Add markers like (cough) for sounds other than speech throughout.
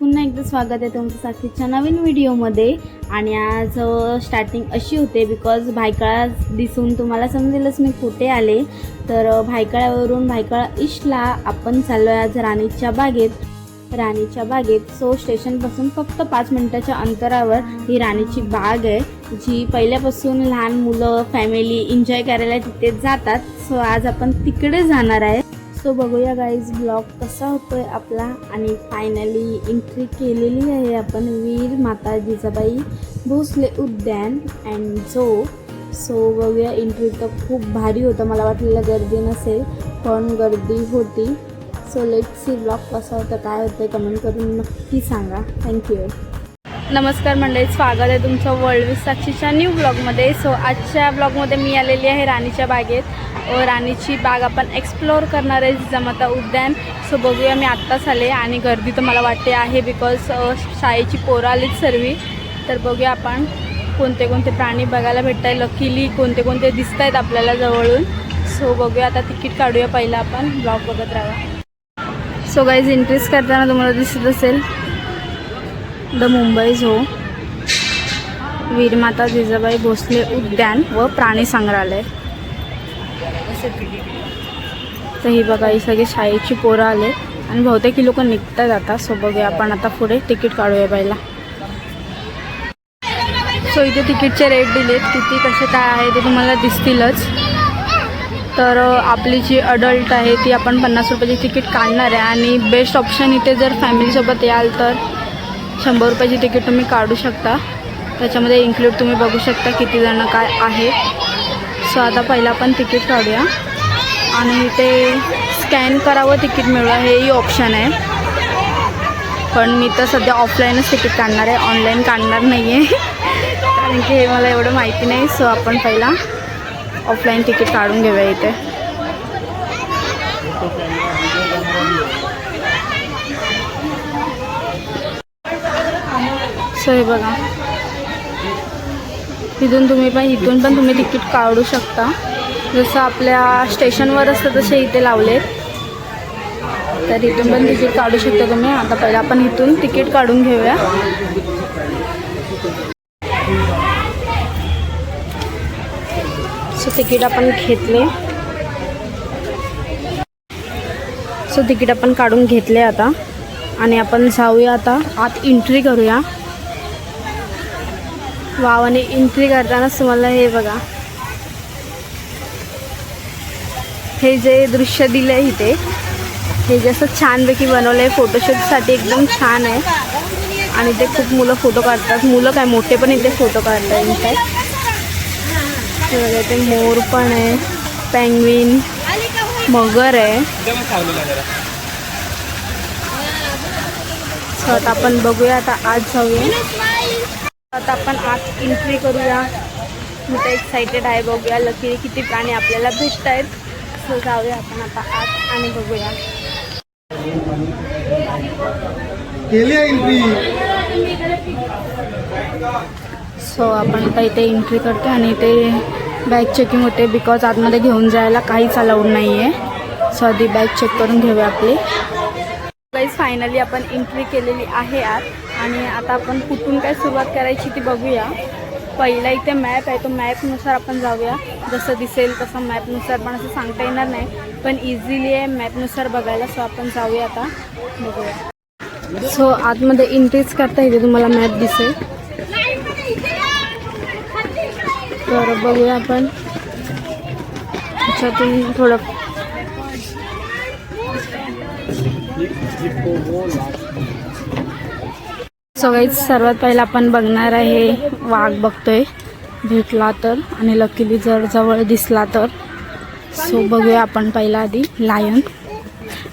पुन्हा एकदा स्वागत आहे तुमचं साथीच्या नवीन व्हिडिओमध्ये. आणि आज स्टार्टिंग अशी होते बिकॉज भायकाळा दिसून तुम्हाला समजेलच मी कुठे आले. तर भायकाळ्यावरून भायकाळा भायखळा ईस्टला आपण चाललो आहे आज राणीच्या बागेत. राणीच्या बागेत सो स्टेशनपासून फक्त पाच मिनिटाच्या अंतरावर ही राणीची बाग आहे जी पहिल्यापासून लहान मुलं फॅमिली एन्जॉय करायला तिथे जातात. सो आज आपण तिकडे जाणार आहे. सो बघूया गाईज ब्लॉग कसा होतोय आपला. आणि फायनली एंट्री केलेली आहे आपण वीर माता जिजाबाई भोसले उद्यान. अँड झो सो बघूया एंट्री तर खूप भारी होतं मला वाटलेलं गर्दी नसेल पण गर्दी होती. सो लेट सी ब्लॉग कसा होता काय होतं कमेंट करून नक्की सांगा. थँक्यू नमस्कार मंडळी स्वागत आहे तुमचं वर्ल्ड साक्षीच्या न्यू ब्लॉगमध्ये सो आजच्या ब्लॉगमध्ये मी आलेली आहे राणीच्या बागेत. राणीची बाग आपण एक्सप्लोअर करणार आहे. जिजामाता उद्यान. सो बघूया मी आत्ताच आले आणि गर्दी तर मला वाटते आहे बिकॉज शाळेची पोरं आलीच सर्वी. तर बघूया आपण कोणते कोणते प्राणी बघायला भेटत आहे लकीली कोणते कोणते दिसत आहेत आपल्याला जवळून. सो बघूया आता तिकीट काढूया पहिलं आपण. ब्लॉग बघत राहा. सो गाईज इंटरेस्ट करताना तुम्हाला दिसत असेल. द मुंबई झो वीरमाता जिजाबाई भोसले उद्यान व प्राणी संग्रहालय. तर ही बघा ही सगळी शाळेची पोरं आले. आणि बहुतेक ही लोक निघतात आता सो बघूया आपण आता पुढे तिकीट काढूया पहिला. सो इथे तिकीटचे रेट दिलेत किती कसे काय आहे ते तुम्हाला दिसतीलच. तर आपली जी अडल्ट आहे ती आपण पन्नास रुपयाची तिकीट काढणार आहे. आणि बेस्ट ऑप्शन इथे जर फॅमिलीसोबत याल तर शंभर रुपयाची तिकीट तुम्ही काढू शकता. त्याच्यामध्ये इन्क्लूड तुम्ही बघू शकता किती जणं काय आहेत सो आता पहिला आपण तिकीट काढूया. आणि ते स्कॅन करावं तिकीट मिळवा हेही ऑप्शन आहे. पण मी तर सध्या ऑफलाईनच तिकीट काढणार आहे ऑनलाईन काढणार नाही आहे कारण की हे मला एवढं माहिती नाही सो आपण पहिला ऑफलाईन तिकीट काढून घेऊया इथे. सो हे बघा. इथून तुम्ही पण इथून पण तुम्ही तिकीट काढू शकता. जसं आपल्या स्टेशनवर असतं तसे इथे लावलेत. तर इथून पण तिकीट काढू शकता तुम्ही. आता पहिला आपण इथून तिकीट काढून घेऊया. सो तिकीट आपण घेतले. सो तिकीट आपण काढून घेतले आता. आणि आपण जाऊया आता. आत एंट्री करूया. वाव आणि एंट्री करतानाच तुम्हाला हे बघा. हे जे दृश्य दिलं आहे इथे हे जे असं छानपैकी बनवलं आहे फोटोशूटसाठी एकदम छान आहे. आणि ते खूप मुलं फोटो काढतात. मुलं काय मोठे पण इथे फोटो काढतात इथे ते बघा मोर पण आहे पँगविन मगर आहे. स्वतः आपण बघूया आता आज जाऊया. आता आपण आत एंट्री करूया. मी तर एक्साइटेड आहे बघूया. लकी किती प्राणी आपल्याला भेटत आहेत. सो जाऊया आपण आता आत आणि बघूया. सो आपण आता इथे एंट्री करतो आणि इथे बॅग चेकिंग होते बिकॉज आतमध्ये घेऊन जायला काहीच अलाउड नाही आहे सो आधी बॅग चेक करून घेऊया आपली. गाईज फायनली आपण एंट्री केलेली आहे आत आणि आता आपण कुठून काय सुरुवात करायची ती बघूया. पहिला इथे मॅप आहे तो मॅपनुसार आपण जाऊया. जसं दिसेल तसं मॅपनुसार पण असं सांगता येणार नाही. पण इझिली आहे मॅपनुसार बघायला सो आपण जाऊया आता. बघूया. सो आतमध्ये एंट्रीच करता येते तुम्हाला मॅप दिसेल. तर बघूया आपण. त्याच्यातून थोडं सगळीच सर्वात पहिला आपण बघणार आहे वाघ बघतोय. भेटला तर आणि लकीली जर जवळ दिसला तर. सो बघूया आपण पहिला आधी लायन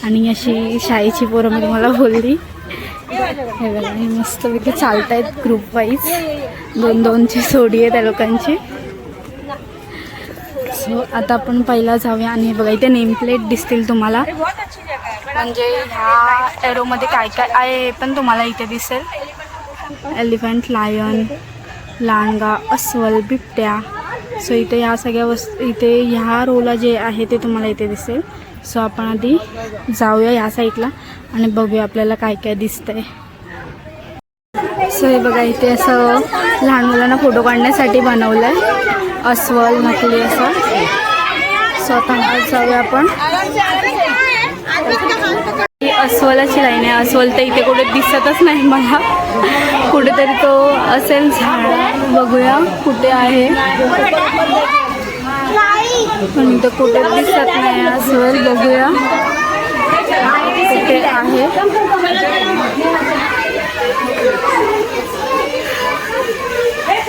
आणि अशी शाळेची पोरं म्हणजे मी तुम्हाला बोलली. हे बघा हे मस्तपैकी चालत आहेत ग्रुप वाईज दोन दोनची सोडी आहे त्या लोकांची. सो आता आपण पहिला जाऊया आणि हे बघा इथे नेम प्लेट दिसतील तुम्हाला. म्हणजे ह्या एरोमध्ये काय काय आहे हे पण तुम्हाला इथे दिसेल. एलिफंट लायन लांडगा अस्वल बिबट्या. सो इथे ह्या सगळ्या वस्तू इथे ह्या रोला जे आहे ते तुम्हाला इथे दिसेल. सो आपण आधी जाऊया या साईडला आणि बघूया आपल्याला काय काय दिसतंय. सो हे बघा इथे असं लहान मुलांना फोटो काढण्यासाठी बनवलं आहे अस्वल नकली असं. सो आता जाऊया आपण. अस्वलाची लाईन आहे. अस्वल तर इथे कुठे दिसतच नाही मला. कुठेतरी तो असेल झाड. बघूया कुठे आहे. पण इथं कुठे दिसत नाही अस्वल. बघूया. कुठे आहे.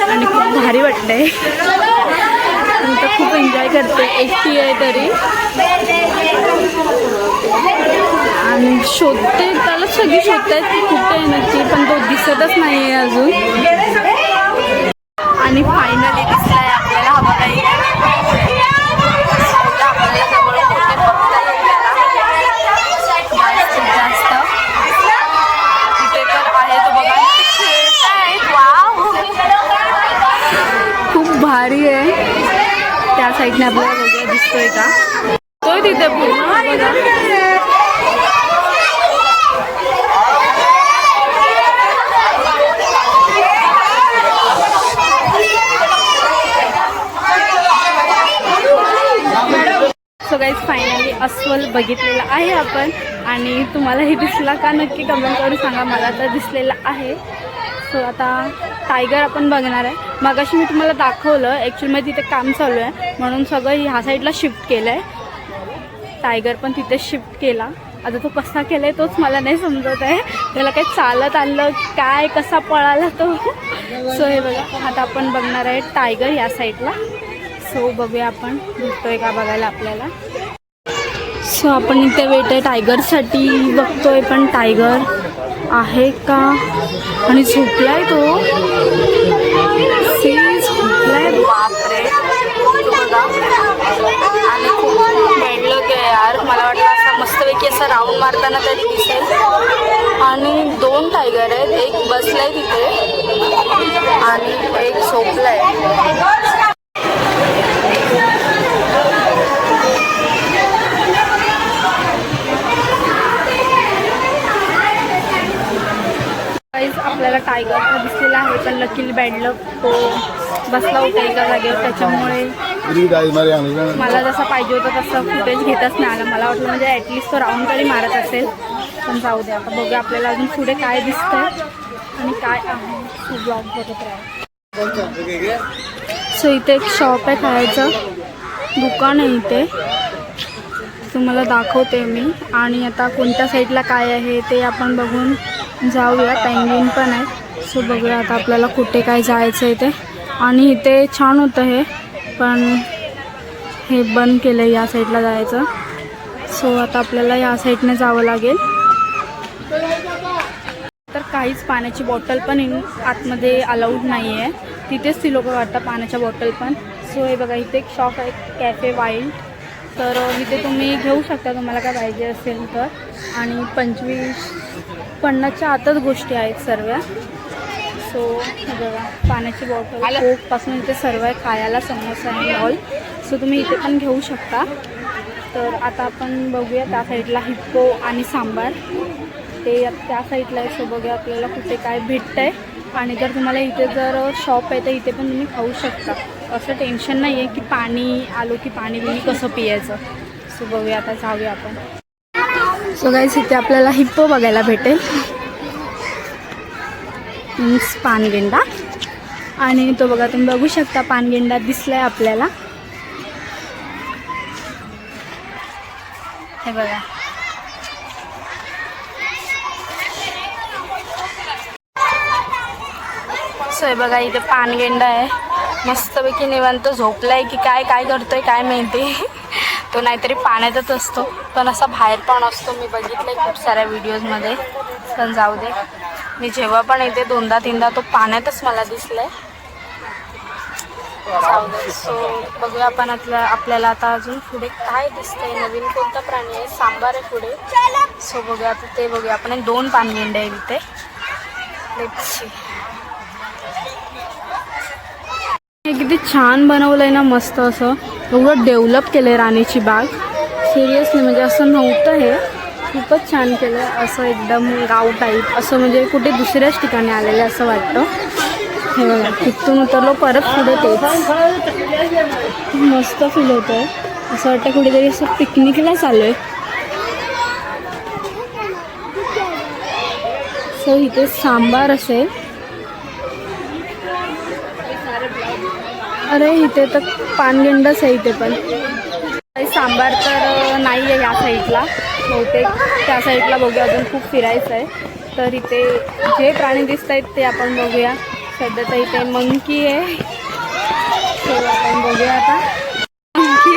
आणि खूप भारी वाटतंय. मी तर खूप एन्जॉय करते एकटी आहे तरी. आणि शोधते त्याला सगळी शोधतायत की कुठे आहे नक्की पण तो दिसतच नाही आहे अजून. आणि फायनली दिसलाय आपल्याला हा बघा भारी आहे. त्या साईडने आपल्याला वगैरे दिसतोय का? तो तिथे पूर्ण बघा सो गाईज फायनली अस्वल बघितलेला आहे आपण. आणि तुम्हाला हे दिसला का नक्की कमेंट करून सांगा. मला तर दिसलेला आहे. सो आता टायगर आपण बघणार आहे. मगाशी मी तुम्हाला दाखवलं ॲक्च्युलीमध्ये तिथे काम चालू आहे. म्हणून सगळं ह्या साईडला शिफ्ट केलं आहे टायगर पण तिथे शिफ्ट केला. आता तो कसा केला आहे तोच मला नाही समजत आहे. त्याला काही चालत आणलं काय कसा पळाला तो. सो हे बघा. आता आपण बघणार आहे टायगर या साईडला सो बघूया आपण. भेटतोय का बघायला आपल्याला? सो आपण इथे वेट आहे टायगरसाठी बघतोय पण टायगर आहे का? आणि झोपलाय तो. झोपलाय. बापरे. बघा आणि खूप भेटलं की यार मला वाटलं असं मस्तपैकी असं राऊंड मारताना तरी दिसेल. आणि दोन टायगर आहेत एक बसलाय तिथे आणि एक झोपलाय. आपल्याला टायगर दिसलेला आहे पण लकील बॅडलक तो बसला होता एका जागेवर. त्याच्यामुळे मला जसं पाहिजे होतं तसं फुटेज घेतच नाही आलं. मला वाटलं म्हणजे ॲटलिस्ट तो राऊंड तरी मारत असेल. पण जाऊ द्या आता बघूया आपल्याला अजून पुढे काय दिसतंय आणि काय आहे. तो ब्लॉग बघत राहा. सो इथे एक शॉप आहे खायचं. दुकान आहे इथे. तुम्हाला दाखवते मी. आणि आता कोणत्या साईडला काय आहे ते आपण बघून जाऊया. पेंग्विन पण आहे. सो बघूया आता आपल्याला कुठे काय जायचं आहे ते. आणि इथे छान होतं हे. पण हे बंद केलं आहे या साईडला जायचं. सो आता आपल्याला या साईडने जावं लागेल. तर काहीच पाण्याची बॉटल पण इन आतमध्ये अलाउड नाही आहे तिथेच ती लोकं वाटतात पाण्याच्या बॉटल पण. सो हे बघा इथे एक शॉप आहे. कॅफे वाईल्ड तर इथे तुम्ही घेऊ शकता तुम्हाला काय पाहिजे असेल तर. आणि पंचवीस पन्नासच्या आतच गोष्टी आहेत सर्व. सो बघा पाण्याची बॉटल कोकपासून इथे सर्व आहे खायला समोसा आहे ऑल सो तुम्ही इथे पण घेऊ शकता. तर आता आपण बघूया त्या साईडला हिप्पो आणि सांबार. ते त्या साईडला आहे सो बघूया आपल्याला कुठे काय भेटतं आहे आणि जर तुम्हाला इथे जर शॉप आहे तर इथे पण तुम्ही खाऊ शकता. असं टेन्शन नाही आहे की पाणी आलो की पाणी बिणी कसं पियायचं सो बघूया आता जाऊया आपण. सो गाईस इथे आपल्याला हिप्पो बघायला भेटेल. मीन्स पानगेंडा. आणि तो बघा तुम्ही बघू शकता पानगेंडा दिसलाय आपल्याला. हे बघा. आहे बघा इथे पानगेंडा आहे. मस्तपैकी निवांत झोपलाय की काय काय करतोय काय माहिती. (laughs) तो नाहीतरी पाण्यातच असतो. पण असा बाहेर पण असतो. मी बघितलंय खूप साऱ्या व्हिडिओजमध्ये पण जाऊ दे. मी जेव्हा पण येते दोनदा तीनदा तो पाण्यातच मला दिसलाय. जाऊ दे. सो बघूया आपण आपल्या आपल्याला आता अजून पुढे काय दिसतंय. नवीन कोणता प्राणी आहे? सांबार आहे पुढे. सो बघूया आता ते बघूया आपण. एक दोन पानगेंडे आहे इथे. Let's हे किती छान बनवलंय ना मस्त असं. एवढं डेव्हलप केलंय राणीची बाग. सिरियसली म्हणजे असं नव्हतं हे. खूपच छान केलं असं एकदम गाव टाईप असं म्हणजे कुठे दुसऱ्याच ठिकाणी आलेलं असं वाटतं. हे बघा तिथून उतरलो परत पुढे तेच. मस्त फील होतं आहे असं वाटतं कुठेतरी असं पिकनिकला चालू आहे सो इथे सांबार असेल. अरे इथे तर पानगेंडच आहे इथे पण. काही सांबार तर नाही आहे या साईडला. बहुतेक त्या साईडला बघूया अजून खूप फिरायचं आहे तर इथे जे प्राणी दिसत आहेत ते आपण बघूया. सध्या तर इथे मंकी आहे. so आपण बघूया आता. मंकी.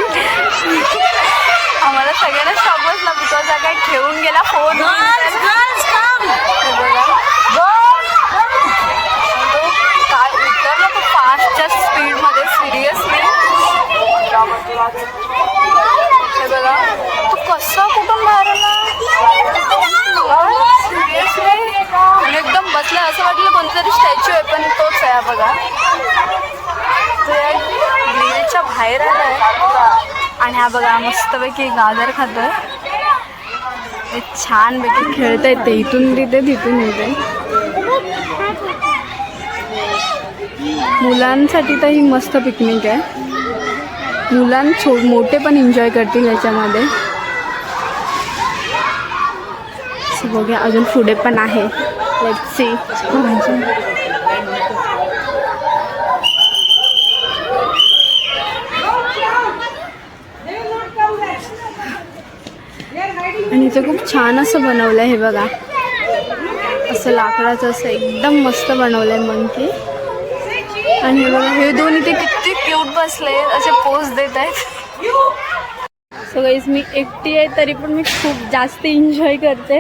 आम्हाला सगळ्यांना समजलं बिकॉज हा काय ठेवून गेला फोन काय उतरलं खूप फास्टच्या स्पीडमध्ये सिरियसली हे बघा असं कुठून बाहेर एकदम बसला असं वाटलं कोणतरी स्टॅच्यू आहे पण तोच आहे बघा. तो ग्रिलच्या बाहेर आलाय. आणि हा बघा मस्तपैकी गाजर खातोय. ते छानपैकी खेळत आहेत ते. इथून तिथे तिथून येते मुलांसाठी तर ही मस्त पिकनिक आहे. मुलां छो मोठे पण एन्जॉय करतील याच्यामध्ये. बघूया अजून पुढे पण आहे. लेट सी आणि इथे खूप छान असं बनवलं आहे हे बघा. असं लाकडाचं असं एकदम मस्त बनवलं आहे मंकी आणि हे बघा हे दोन इथे किती क्यूट बसले असे पोज देत आहेत सो गाईज मी एकटी आहे तरी पण मी खूप जास्त एन्जॉय करते.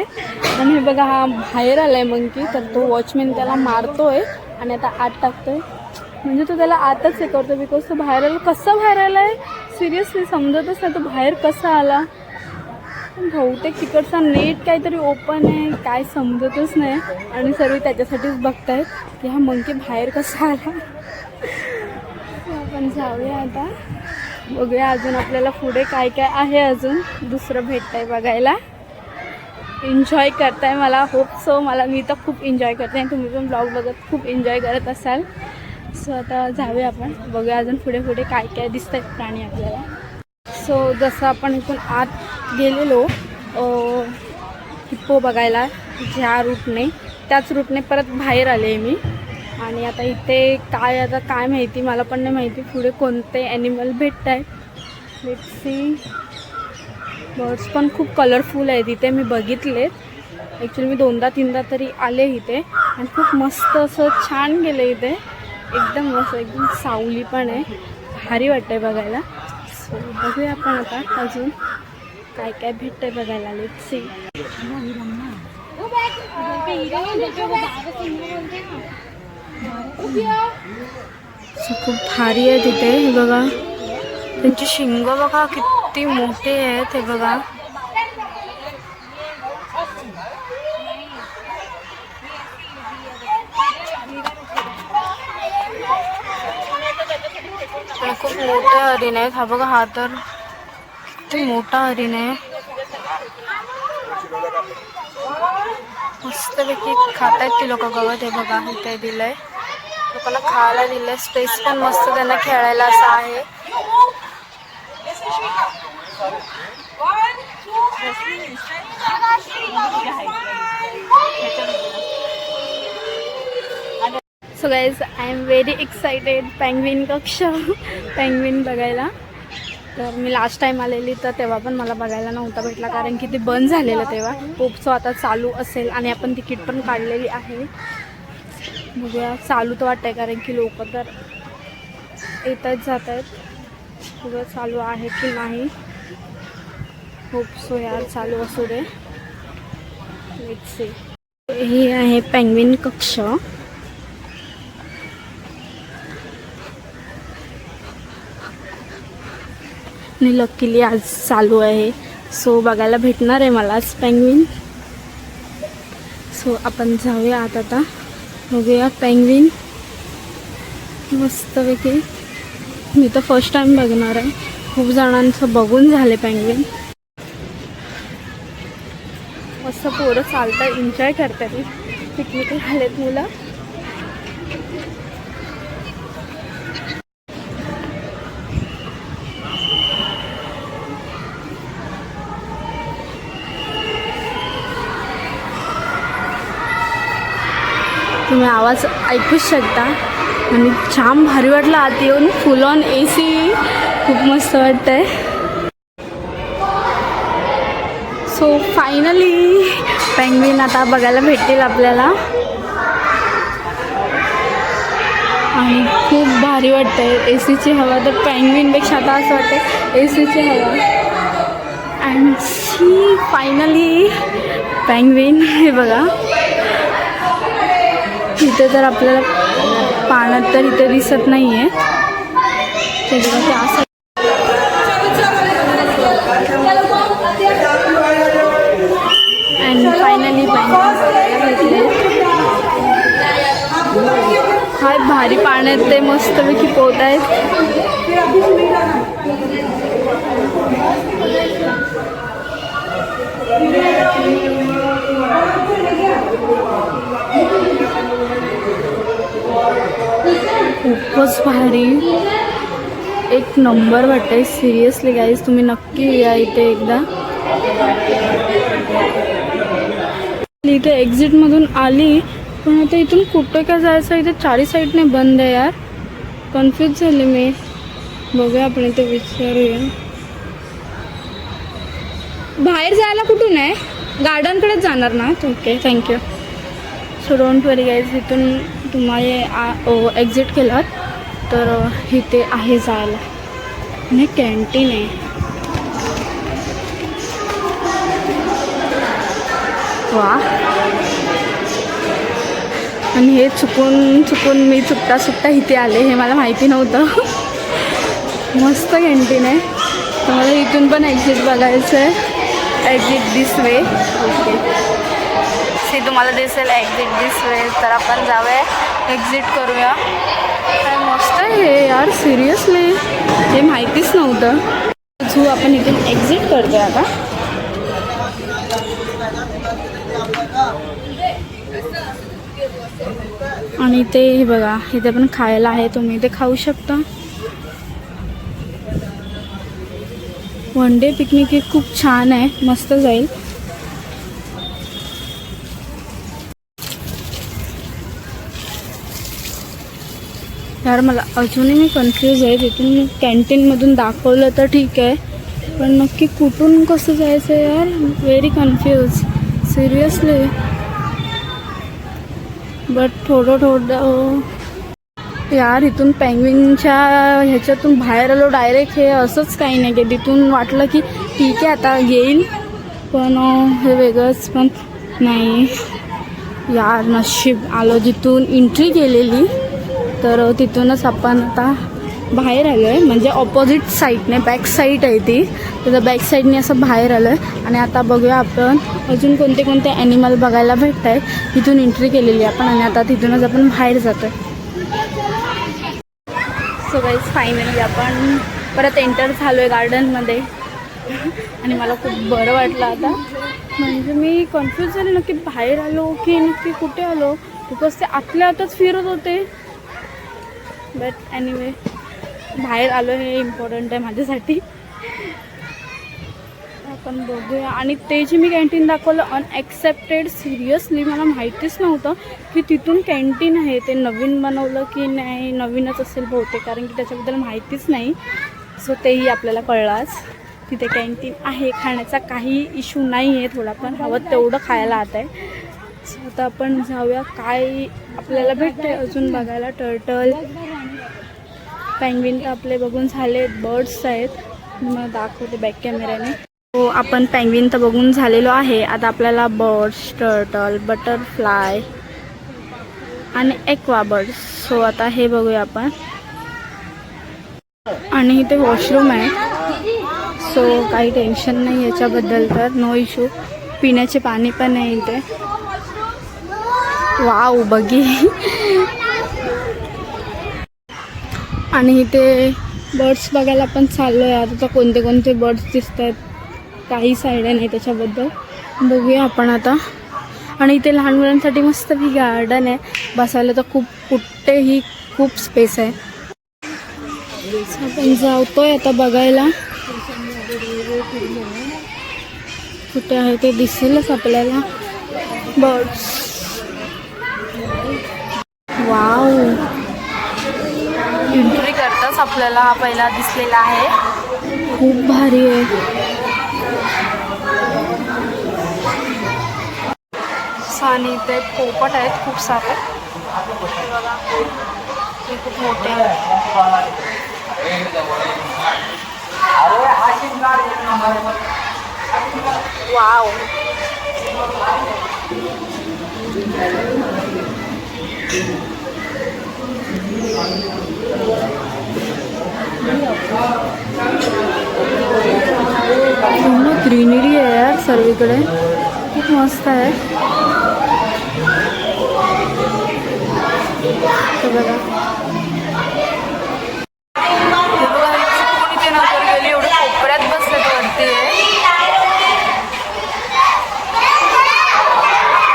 आणि हे बघा हा बाहेर आहे मंकी तर तो वॉचमॅन त्याला मारतोय आणि आता आत टाकतोय. म्हणजे तो त्याला आतच हे करतो बिकॉज तो बाहेर आला. कसा बाहेर आला आहे सिरियसली समजतच नाही तो बाहेर कसा आला. बहुतेक तिकडचा नेट काहीतरी ओपन आहे काय समजतच नाही. आणि सर्व त्याच्यासाठीच बघतायत की हा मंकी बाहेर कसा आला. आपण जाऊया आता. बघूया अजून आपल्याला पुढे काय काय आहे अजून. दुसरं भेटतंय बघायला. एन्जॉय करताय मला. होप सो मला मी तर खूप एन्जॉय करते. आणि तुम्ही पण ब्लॉग बघत खूप एन्जॉय करत असाल. सो आता जाऊया आपण. बघूया अजून पुढे पुढे काय काय दिसत आहेत प्राणी आपल्याला. सो जसं आपण इथून आत गेलेलो हिप्पो बघायला ज्या रूटने त्याच रूटने परत बाहेर आले मी. आणि आता इथे काय आता काय माहिती मला पण नाही माहिती. पुढे कोणते ॲनिमल भेटत आहेत लेट सी बर्ड्स पण खूप कलरफुल आहेत इथे मी बघितलेत. ॲक्च्युली मी दोनदा तीनदा तरी आले इथे. आणि खूप मस्त असं छान गेलं इथे. एकदम मस्त एकदम सावली पण आहे. भारी वाटतंय बघायला. सो बघूया आपण आता अजून काय काय भेटतंय बघायला. लेट सो खूप भारी आहे तिथे हे शिंग बघा किती मोठे आहेत हे बघा खूप मोठे हरिण आहेत हा बघा हा तर किती मोठा हरिण आहे मस्तपैकी खात आहेत ती लोक गवत हे बघा इथे लोकांना खायला दिलंय स्पेस पण मस्त त्यांना खेळायला असं आहे. So guys I am very excited penguin कक्ष. पँग्विन बघायला. तर मी लास्ट टाईम आलेली तर तेव्हा पण मला बघायला नव्हता भेटला कारण की ते बंद झालेलं तेव्हा. पोपचं आता चालू असेल आणि आपण तिकीट पण काढलेली आहे. बघूया. चालू तर वाटतंय कारण की लोक तर येतच जात आहेत बघूया चालू आहे की नाही. होप सो यार चालू असू दे. हे आहे पेंग्विन कक्ष. आणि लकीली आज चालू आहे. सो बघायला भेटणार आहे मला आज पेंग्विन सो आपण जाऊया आत आता. हो बघूया पेंगविन मस्तपैकी मी तर फर्स्ट टाइम बघणार आहे. खूप जणांचं बघून झाले पेंगविन मस्त पोरं चालतात एन्जॉय करतात पिकनिकला आलेत मुलं. आवाज ऐकूच शकता. आणि छान भारी वाटलं आत येऊन. फुल ऑन ए सी खूप मस्त वाटतंय. सो फायनली पेंग्विन आता बघायला भेटतील आपल्याला. आणि खूप भारी वाटतंय. ए सीची हवा तर पेंग्विनपेक्षा आता असं वाटतं ए सीची हवा. अँड शी फायनली पेंग्विन हे बघा. इथे तर आपल्याला पाण्यात तर इथे दिसत नाही आहे त्याच्यामुळे अँड फायनली भेटले भारी पाण्यात ते मस्तपैकी पोहत आहेत खूपच भारी. एक नंबर वाटतंय. सिरियसली गाईज तुम्ही नक्की या इथे एकदा. इथे एक्झिटमधून आली पण आता इथून कुठं काय जायचं? इथे चारी साईडने बंद आहे यार. कन्फ्यूज झाले मी. बघूया आपण इथे विचारूया. बाहेर जायला कुठून आहे? गार्डनकडेच जाणार ना? Okay thank you so don't worry guys इथून तुम्हाला एक्झिट केलात तर इथे आहे जायला आणि कॅन्टीन आहे. वा. आणि हे चुकून चुकून मी चुकता चुकता इथे आले हे मला माहिती नव्हतं. मस्त कॅन्टीन आहे. तर मला इथून पण एक्झिट बघायचं आहे एक्झिट दिस वे ओके ती तुम्हाला दिसेल एक्झिट दिस वे तर आपण जाऊया एक्झिट करूया. काय मस्त आहे हे यार सिरियसली हे माहितीच नव्हतं. झू आपण इथून एक्झिट करतोय आता. आणि ते हे बघा इथे पण खायला आहे तुम्ही इथे खाऊ शकता. वन डे पिकनिक हे खूप छान आहे मस्त जाईल. यार मला अजूनही मी कन्फ्यूज आहे. तिथून कॅन्टीनमधून दाखवलं तर ठीक आहे. पण नक्की कुठून कसं जायचं यार? व्हेरी कन्फ्यूज सिरियसली बट थोडं थोडं यार इथून पेंग्विनच्या ह्याच्यातून बाहेर आलो डायरेक्ट हे असंच काही नाही. की तिथून वाटलं की ठीक आहे आता येईल पण हे वेगळंच. पण नाही. यार नशीब. आलो जिथून एंट्री केलेली. तर तिथूनच आपण आता बाहेर आलो आहे म्हणजे ऑपोजिट साईडने बॅक साईड आहे ती. तर बॅक साईडने असं बाहेर आलो आहे आणि आता बघूया आपण अजून कोणते कोणते ॲनिमल बघायला भेटत आहेत तिथून एंट्री केलेली आहे आपण आणि आता तिथूनच आपण बाहेर जातो आहे सो गाईज फायनली आपण परत एंटर झालो आहे गार्डनमध्ये आणि मला खूप बरं वाटलं आता. म्हणजे मी कन्फ्यूज झाले नक्की बाहेर आलो की नक्की कुठे आलो? बिकॉज ते आतल्या आतच फिरत होते. बट एनिवे बाहेर आलो हे इम्पॉर्टंट आहे माझ्यासाठी. आपण बघूया. आणि ते जे मी कॅन्टीन दाखवलं अनएक्सेप्टेड सिरियसली मला माहितीच नव्हतं की तिथून कॅन्टीन आहे. ते नवीन बनवलं की नाही नवीनच असेल बहुतेक कारण की त्याच्याबद्दल माहितीच नाही. सो तेही आपल्याला कळलाच तिथे कॅन्टीन आहे. खाण्याचा काही इश्यू नाही आहे थोडा पण हवं तेवढं खायला आता आहे. सो आता आपण जाऊया. काय आपल्याला भेटते अजून बघायला. टर्टल पँगविन तर आपले बघून झाले बर्ड्स आहेत. मग मला दाखवते बॅक कॅमेऱ्याने हो आपण पेंग्विन तर बघून झालेलो आहे. आता आपल्याला बर्ड्स टर्टल बटरफ्लाय आणि एक्वा बर्ड्स सो आता हे बघूया आपण. आणि इथे वॉशरूम आहे. सो काही टेन्शन नाही याच्याबद्दल तर. नो इशू पिण्याचे पाणी पण आहे इथे. वाव बघी. आणि इथे बर्ड्स बघायला पण चाललो आहे आता तर कोणते कोणते बर्ड्स दिसत आहेत काही आयडिया नाही त्याच्याबद्दल. बघूया आपण आता. आणि इथे लहान मुलांसाठी मस्त ही गार्डन आहे. बसायला तर खूप कुठेही खूप स्पेस आहे. आपण जातोय आता बघायला. कुठे आहे ते दिसेलच आपल्याला. बर्ड्स वाव आपल्याला हा पहिला दिसलेला आहे. खूप भारी आहे. आणि इथे पोपट आहेत खूप सारे. खूप मोठे. वाव. पूर्ण ग्रीनरी आहे यार सर्वीकडे. खूप मस्त आहे. हे बघा हे बघा, हे चुकून इथे नंतर गेली एवढे कोपऱ्यात बसले वरती आहे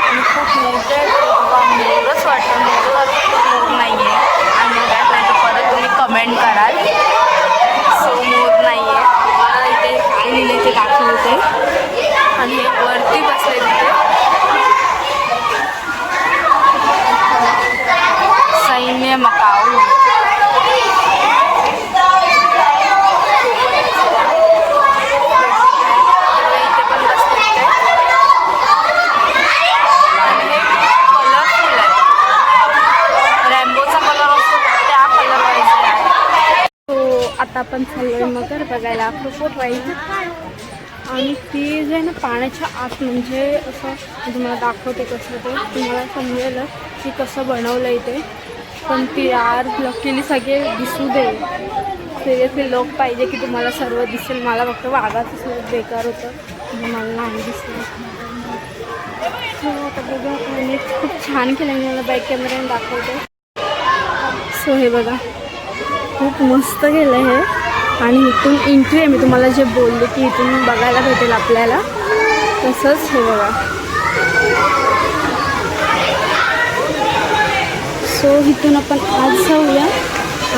आणि खूप मोठे आहेत ते बघा, मोरच वाटतं मोर वाटतं मोर नाही आहे आणि मग काय नाही तर परत तुम्ही कमेंट कराल सो मोर नाही आहे मला इथे काय लिहिले ते दाखवते आणि हे वरती बसले तिथे सैन्य मकाऊ इथे पण बसले ते आणि हे कलरफुल आहे रॅम्बोचा कलर असतो त्या कलर वाईज आहे तो आता आपण चाललोय मगर बघायला. खूप वाईज आणि ती जे आहे ना पाण्याच्या आत म्हणजे असं तुम्हाला दाखवते कसं ते. तुम्हाला समजेल की कसं बनवलं आहे ते. पण ती यार लकीली सगळे दिसू दे. सिरियसली लोक पाहिजे की तुम्हाला सर्व दिसेल. मला फक्त वाघाचंच लोक बेकार होतं. म्हणजे मला नाही दिसलं. हो, आता बघा आणि खूप छान केलं मी मला बॅक कॅमेऱ्याने दाखवते. सो हे बघा. खूप मस्त केलं हे. आणि इथून एंट्री आहे. मी तुम्हाला जे बोलले की इथून बघायला भेटेल आपल्याला. तसंच हे बघा. सो इथून आपण आज जाऊया.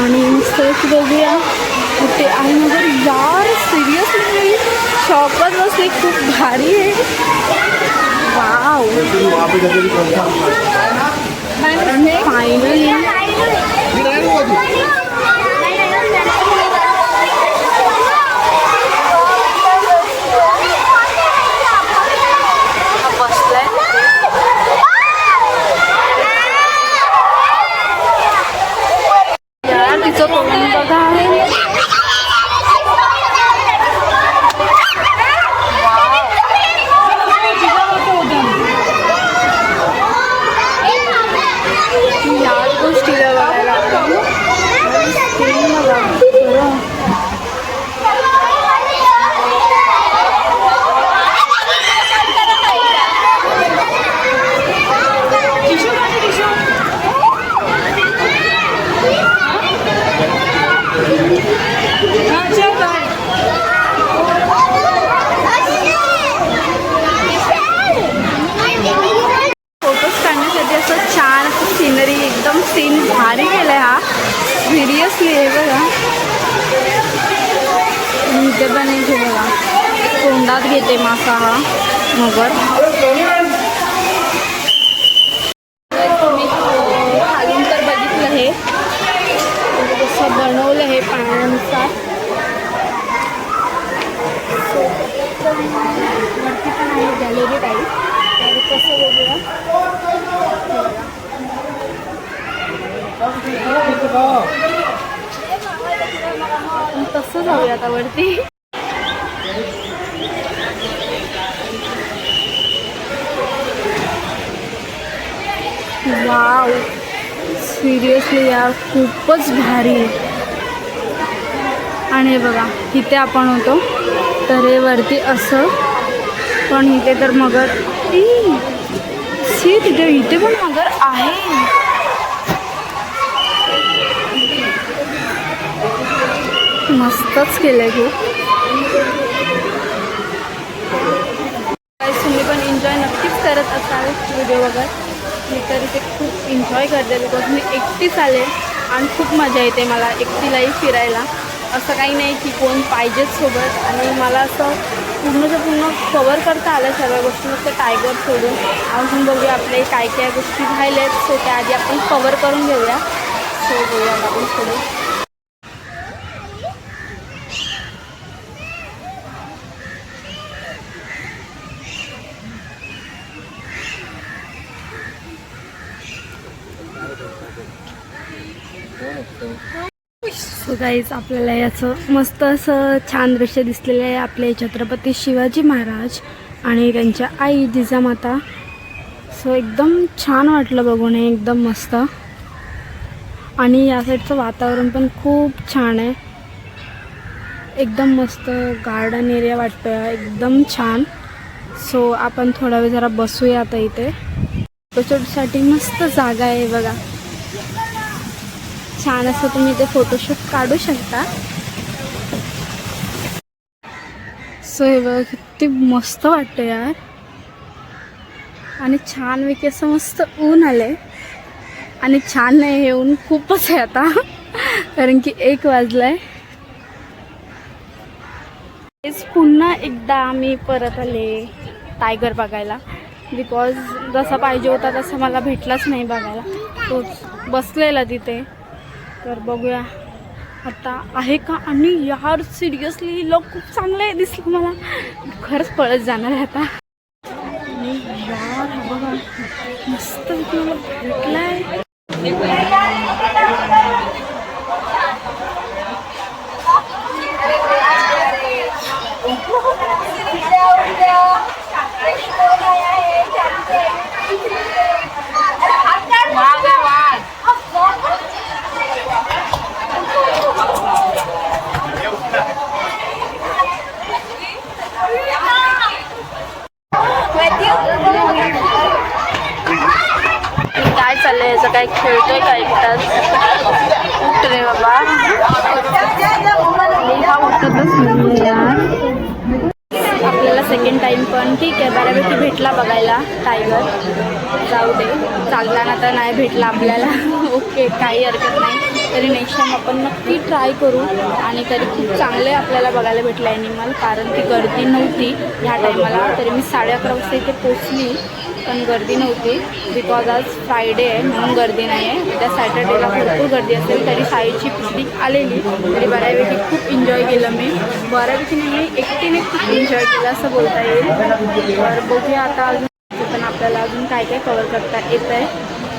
आणि मस्त बघूया. कुठे आणि मगर यार सिरियसली शॉपच बसले. खूप भारी आहे. वाव फायनली मी नाही ना बाजू. बसलाय यार तिचं तोंड बघा यार गोष्टीला बघायला आपण. स्क्रीन बघा बरं. फोटोज काढण्यासाठी असं छान असं सिनरी एकदम सीन भारी केलं हा सिरियसली आहे बघा आणि इथे पण एक हे बघा तोंडात घेते मासा हा मगर तुम्ही खालून तर बघितलं हे म्हणजे कसं बनवलं हे पाण्यानुसार So, वरती पण आहे गॅलरी टाईप तर कसं बघूया आपण तसं जाऊया आता वरती वाव. सिरियसली यार खूपच भारी. आहे आणि हे बघा इथे आपण होतो. तर हे वरती असं. पण इथे तर मगर सी तिथे इथे पण मगर आहे. मस्तच केलंय खूप तुम्ही पण एन्जॉय नक्की करत असाल व्हिडिओ वगैरे मी तर इथे खूप एन्जॉय करते बिकॉज मी एकटीच आले आणि खूप मजा येते मला एकटीलाही फिरायला. असं काही नाही की कोण पाहिजेच सोबत आणि मला असं पूर्णच्या पूर्ण कवर करता आलं सर्व गोष्टी फक्त टायगर सोडून. अजून बघूया आपले काय काय गोष्टी राहिल्यात सो त्या आधी आपण कवर करून घेऊया. सो बघूया आपण सोडून सो गाईज आपल्याला याचं मस्त असं छान दृश्य दिसलेलं आहे आपले छत्रपती शिवाजी महाराज आणि त्यांच्या आई जिजामाता सो एकदम छान वाटलं बघून हे एकदम मस्त. आणि या साईडचं वातावरण पण खूप छान आहे. एकदम मस्त गार्डन एरिया वाटतो एकदम छान. सो आपण थोडा वेळ जरा बसूया आता इथे. फोटोशूटसाठी मस्त जागा आहे बघा. छान असं तुम्ही ते फोटोशूट काढू शकता. सो हे बघा किती मस्त वाटतं यार. आणि छानपैकी असं मस्त ऊन आलंय. आणि छान नाही हे ऊन खूपच आहे आता. कारण की एक वाजलाय. तेच पुन्हा एकदा आम्ही परत आले टायगर बघायला. बिकॉज जसा पाहिजे होता तसा मला भेटलाच नाही बघायला. तो बसलेला तिथे. तर बघूया. आता आहे का आणि यार सिरियसली लोक खूप चांगलं आहे दिसलं मला. खरंच पळत जाणार आहे आता. आणि यार बघा मस्त भेटला भेटलाय काय चाललंय याचं काय खेळतोय का एकटाच? उठ रे बाबा हा उठतच नाही आपल्याला सेकंड टाइम पण ठीक आहे बऱ्यापैकी भेटला बघायला टायगर जाऊ दे. चालताना तर नाही भेटला आपल्याला. ओके काही हरकत नाही. तरी नेक्स्ट टाइम आपण नक्की ट्राय करू. आणि तरी खूप चांगले आपल्याला बघायला भेटलं ॲनिमल कारण ती गर्दी नव्हती ह्या टायमाला तरी मी साडे अकरा वाजता इथे पोचली पण गर्दी नव्हती. बिकॉज आज फ्रायडे आहे म्हणून गर्दी नाही आहे उद्या सॅटर्डेला भरपूर गर्दी असेल तरी साईची पिकनिक आलेली. तरी बऱ्यापैकी खूप एन्जॉय केलं मी. बऱ्यापैकी नाही मी एकटीने खूप एन्जॉय केलं असं बोलता येईल. तर बघूया आता अजून पण आपल्याला अजून काय काय कवर करता येत आहे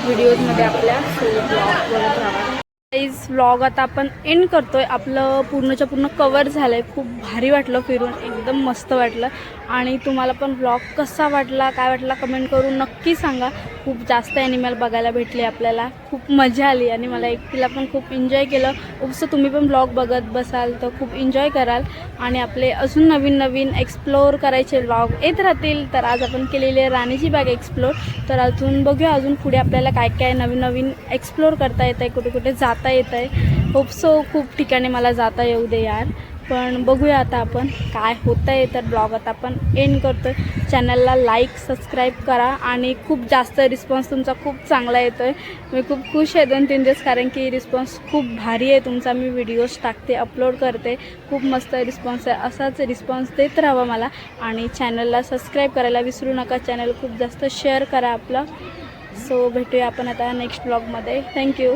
व्हिडिओजमध्ये आपल्या सो ब्लॉग बघत राहा गाईज व्लॉग आता आपण एंड करतोय. आपलं पूर्णच्या पूर्ण कवर झालं आहे खूप भारी वाटलं फिरून. एकदम मस्त वाटलं. आणि तुम्हाला पण व्लॉग कसा वाटला काय वाटला कमेंट करून नक्की सांगा. खूप जास्त ॲनिमल बघायला भेटले आपल्याला. खूप मजा आली आणि मला एकटीला पण खूप एन्जॉय केलं. उपसं तुम्ही पण ब्लॉग बघत बसाल तर खूप एन्जॉय कराल. आणि आपले अजून नवीन नवीन एक्सप्लोअर करायचे ब्लॉग येत राहतील. तर आज आपण केलेले राणीची बाग एक्सप्लोअर तर अजून बघूया अजून पुढे आपल्याला काय काय नवीन नवीन एक्सप्लोअर करता येत आहे कुठे कुठे जाता येत आहे होप सो खूप ठिकाणी मला जाता येऊ दे यार. पण बघूया आता आपण काय होतं आहे तर ब्लॉग आता आपण एंड करतो आहे चॅनलला लाईक सबस्क्राईब करा आणि खूप जास्त रिस्पॉन्स तुमचा खूप चांगला येतो आहे मी खूप खुश आहे दोन तीन दिवस कारण की रिस्पॉन्स खूप भारी आहे तुमचा. मी व्हिडिओज टाकते अपलोड करते. खूप मस्त रिस्पॉन्स आहे. असाच रिस्पॉन्स देत राहावा मला. आणि चॅनलला सबस्क्राईब करायला विसरू नका. चॅनल खूप जास्त शेअर करा आपलं. सो भेटूया आपण आता नेक्स्ट ब्लॉगमध्ये थँक्यू